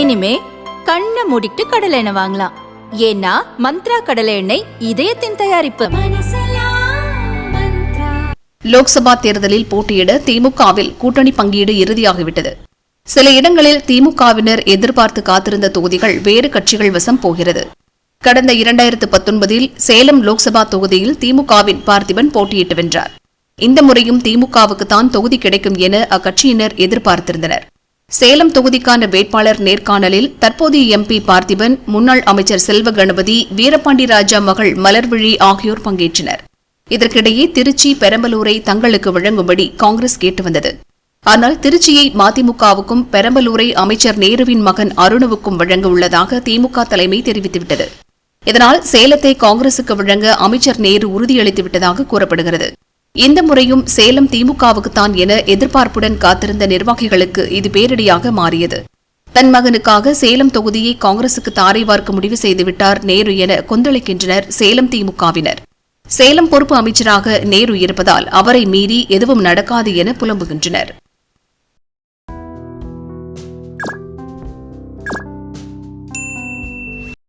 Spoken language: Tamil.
இனிமே கண்ணை மூடிட்டு கடலை எண்ணெய் வாங்கலாம். ஏன்னா மந்த்ரா கடலை எண்ணெய் இதயத்தின் தயாரிப்பு. லோக்சபா தேர்தலில் போட்டியிட திமுகவில் கூட்டணி பங்கீடு இறுதியாகிவிட்டது. சில இடங்களில் திமுகவினர் எதிர்பார்த்து காத்திருந்த தொகுதிகள் வேறு கட்சிகள் வசம் போகிறது. கடந்த இரண்டாயிரத்து பத்தொன்பதில் சேலம் லோக்சபா தொகுதியில் திமுகவின் பார்த்திபன் போட்டியிட்டு வென்றார். இந்த முறையும் திமுகவுக்கு தான் தொகுதி கிடைக்கும் என அக்கட்சியினர் எதிர்பார்த்திருந்தனர். சேலம் தொகுதிக்கான வேட்பாளர் நேர்காணலில் தற்போதைய எம்பி பார்த்திபன் முன்னாள் அமைச்சர் செல்வ கணபதி வீரபாண்டி ராஜா மகள் மலர்விழி ஆகியோர் பங்கேற்றனர். இதற்கிடையே திருச்சி பெரம்பலூரை தங்களுக்கு வழங்கும்படி காங்கிரஸ் கேட்டு வந்தது. ஆனால் திருச்சியை மதிமுகவுக்கும் பெரம்பலூரை அமைச்சர் நேருவின் மகன் அருணுவுக்கும் வழங்க உள்ளதாக திமுக தலைமை தெரிவித்துவிட்டது. இதனால் சேலத்தை காங்கிரசுக்கு வழங்க அமைச்சர் நேரு உறுதியளித்துவிட்டதாக கூறப்படுகிறது. இந்த முறையும் சேலம் திமுகவுக்குத்தான் என எதிர்பார்ப்புடன் காத்திருந்த நிர்வாகிகளுக்கு இது பேரிடியாக மாறியது. தன் மகனுக்காக சேலம் தொகுதியை காங்கிரசுக்கு தாரை வார்க்க முடிவு செய்துவிட்டார் நேரு என கொந்தளிக்கின்றனர் சேலம் திமுகவினர். சேலம் பொறுப்பு அமைச்சராக நேரு இருப்பதால் அவரை மீறி எதுவும் நடக்காது என புலம்புகின்றனர்.